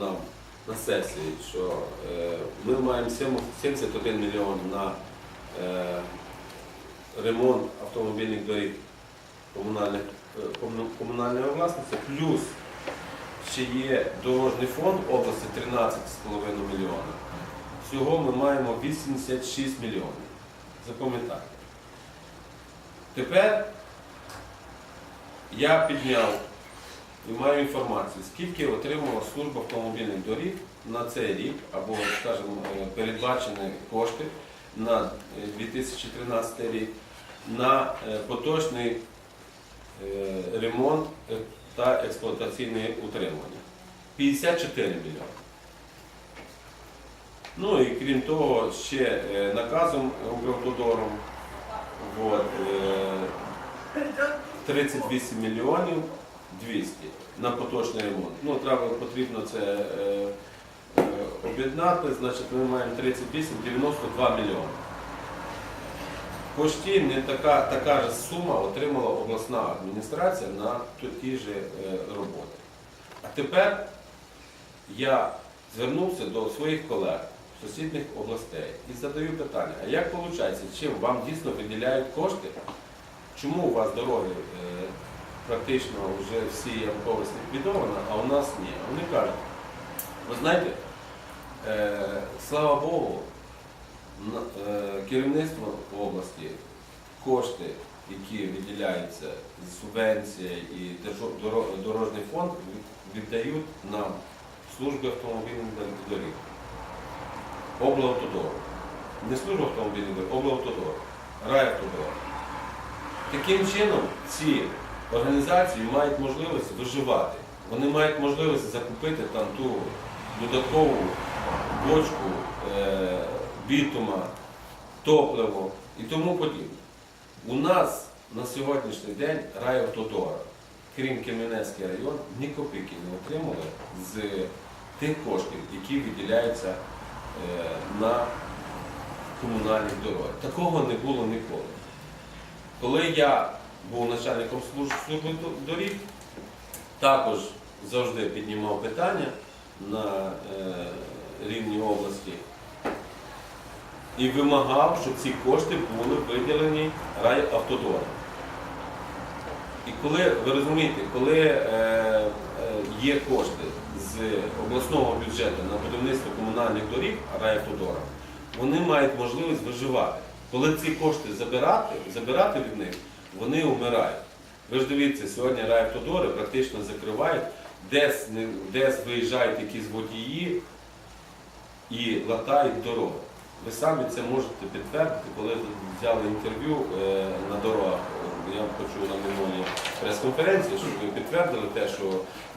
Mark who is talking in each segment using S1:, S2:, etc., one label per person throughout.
S1: нам на сесії, що е, ми маємо 71 мільйон на е, ремонт автомобільних доріг е, комунальної власності, плюс ще є дорожній фонд області 13,5 мільйона. Всього ми маємо 86 мільйонів. Запам'ятайте. Тепер я підняв і маю інформацію, скільки отримала служба автомобільних доріг на цей рік, або, скажімо, е, передбачені кошти на е, 2013 рік на е, поточний е, ремонт е, та експлуатаційне утримання. 54 мільйони. Ну і крім того, ще е, наказом Укравтодором е, 38 мільйонів 200 на поточний ремонт. Ну, треба потрібно це е, е, об'єднати, значить ми маємо 38, 92 мільйони. Почти не така, така ж сума отримала обласна адміністрація на ті- ж е, роботи. А тепер я звернувся до своїх колег сусідніх областей і задаю питання, а як виходить, чим вам дійсно виділяють кошти? Чому у вас дороги е, практично вже всі Янковець ліквідовані, а у нас ні? Вони кажуть, ви знаєте, е, слава Богу, е, керівництво області кошти, які виділяються з субвенції і дорожній фонд, віддають нам служби автомобільних доріг. Облавтодор. Не служба автомобільних доріг, облавтодор, райавтодор. Таким чином ці організації мають можливість виживати. Вони мають можливість закупити там ту додаткову бочку е, бітума, топливо і тому подібне. У нас на сьогоднішній день райавтодора, крім Кемінецький район, ні копійки не отримали з тих коштів, які виділяються е, на комунальні дороги. Такого не було ніколи. Коли я був начальником служби доріг, також завжди піднімав питання на е, рівні області і вимагав, щоб ці кошти були виділені райавтодором. І коли, ви розумієте, коли е, е, є кошти з обласного бюджету на будівництво комунальних доріг райавтодора, вони мають можливість виживати. Коли ці кошти забирати, забирати від них, вони вмирають. Ви ж дивіться, сьогодні райавтодори практично закривають, десь, десь виїжджають якісь водії і латають дороги. Ви самі це можете підтвердити, коли взяли інтерв'ю е, на дорогах. Я почув на минулій прес-конференції, щоб ви підтвердили те, що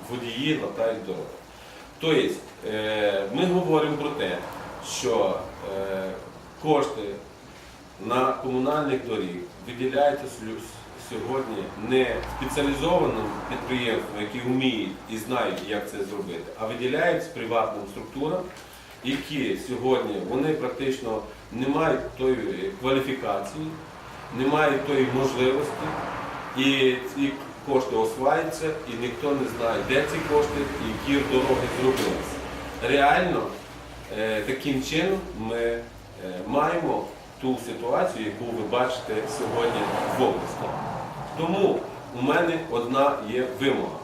S1: водії латають дороги. Тобто е, ми говоримо про те, що е, кошти на комунальних доріг виділяються сьогодні не спеціалізованим підприємствам, які вміють і знають, як це зробити, а виділяються приватним структурам, які сьогодні вони практично не мають тої кваліфікації, не мають тої можливості, і ці кошти осваюються, і ніхто не знає, де ці кошти і які дороги зробилися. Реально, е, таким чином ми е, маємо ту ситуацію, яку ви бачите сьогодні в області. Тому у мене одна є вимога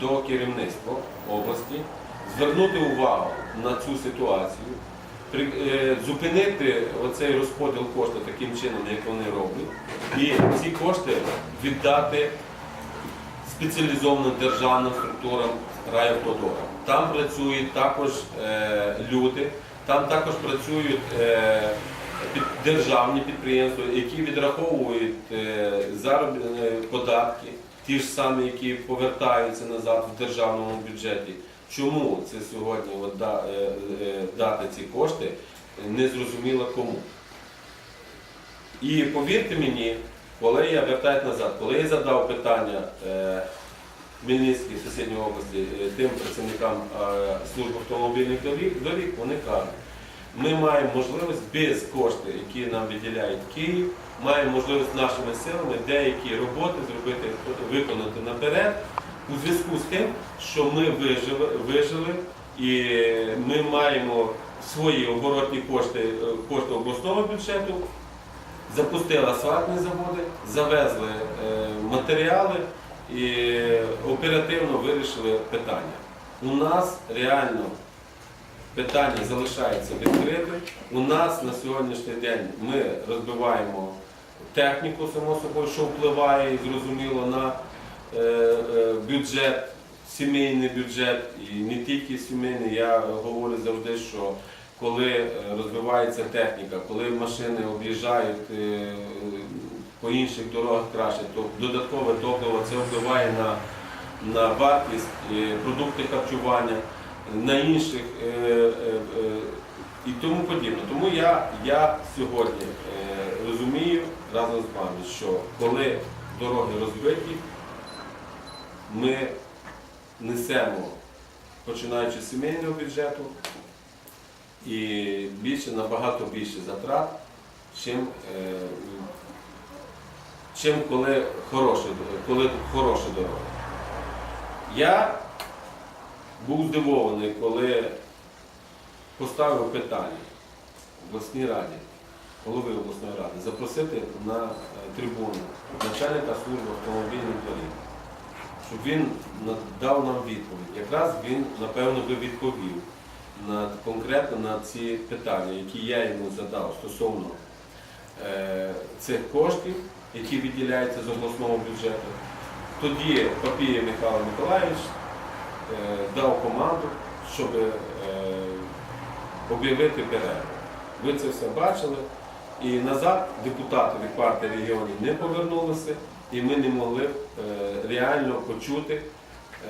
S1: до керівництва області звернути увагу на цю ситуацію, е, зупинити оцей розподіл коштів таким чином, як вони роблять, і ці кошти віддати спеціалізованим державним структурам райавтодора. Там працюють також е, люди, там також працюють е, державні підприємства, які відраховують е, заробітні податки, ті ж самі, які повертаються назад в державному бюджеті. Чому це сьогодні от, да- е, е, дати ці кошти, не зрозуміло кому. І повірте мені, коли я вертаюсь назад, коли я задав питання е, Хмельницькій сусідній області е, тим працівникам е, служби автомобільних доріг, вони кажуть, ми маємо можливість без коштів, які нам виділяють Київ, маємо можливість нашими силами деякі роботи зробити, виконати наперед у зв'язку з тим, що ми вижили, вижили І ми маємо свої оборотні кошти, е, кошти обласного бюджету, запустили асфальтні заводи, завезли е, матеріали і оперативно вирішили питання. У нас реально питання залишається відкритим. У нас на сьогоднішній день ми розбиваємо техніку, само собою, що впливає зрозуміло на е, е, бюджет, сімейний бюджет і не тільки сімейний. Я говорю завжди, що коли е, розвивається техніка, коли машини об'їжджають по інших дорогах краще, то додаткове топливо це впливає на, на вартість продукти харчування, на інших е, е, е, і тому подібне. Тому я, я сьогодні розумію разом з вами, що коли дороги розбиті, ми несемо, починаючи з сімейного бюджету, і більше, набагато більше затрат, чим, чим коли хороші, коли хороша дорога. Я був здивований, коли поставив питання обласній раді, голови обласної ради, запросити на е, трибуну начальника служби автомобільних доріг, щоб він дав нам відповідь. Якраз він, напевно, би відповів на, конкретно на ці питання, які я йому задав стосовно е, цих коштів, які виділяються з обласного бюджету. Тоді Папієв Михайло Миколаївич дав команду, щоб е, об'явити перерву. Ви це все бачили. І назад депутати від партії регіонів не повернулися, і ми не могли е, реально почути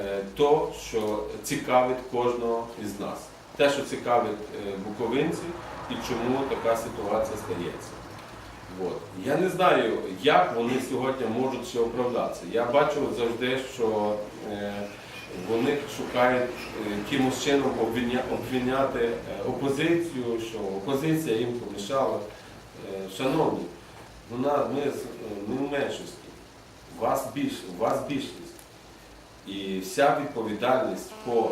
S1: е, то, що цікавить кожного із нас. Те, що цікавить е, буковинців і чому така ситуація стається. От. Я не знаю, як вони сьогодні можуть ще оправдатися. Я бачу завжди, що е, вони шукають е, якимось чином обвиня- обвиняти е, опозицію, що опозиція їм помішала. Е, Шановні, вона, е, ми в меншості, вас більш, у вас більшість. І вся відповідальність по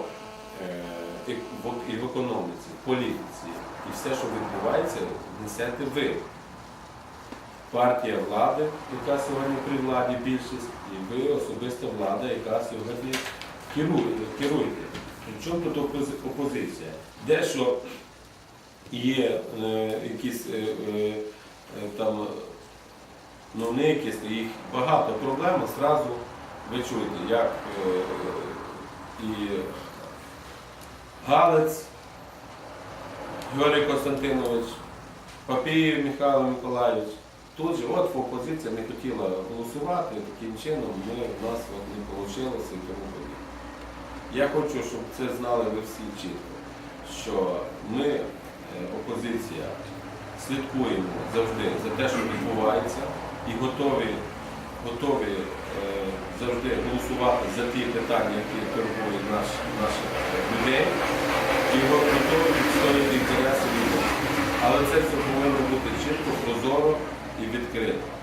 S1: і в економіці, в політиці, і все, що відбувається, несете ви партія влади, яка сьогодні при владі більшість, і ви особиста влада, яка сьогодні керує, керуєте. Причому тут опозиція? Дещо є е, якісь е, е, е, там, ну не їх багато проблем, зразу ви чуєте, як е, і Галець Георгій Константинович, Папієв Михайло Миколаївич. Тут же от опозиція не хотіла голосувати, таким чином ми, в нас от не вийшло і тому подібне. Я хочу, щоб це знали ви всі чітко, що ми, е, опозиція, слідкуємо завжди за те, що відбувається, і готові, готові е, завжди голосувати за ті питання, які турбують наш, наших людей, і готові відстояти інтереси людей. Але це все повинно бути чітко, прозоро і відкрито.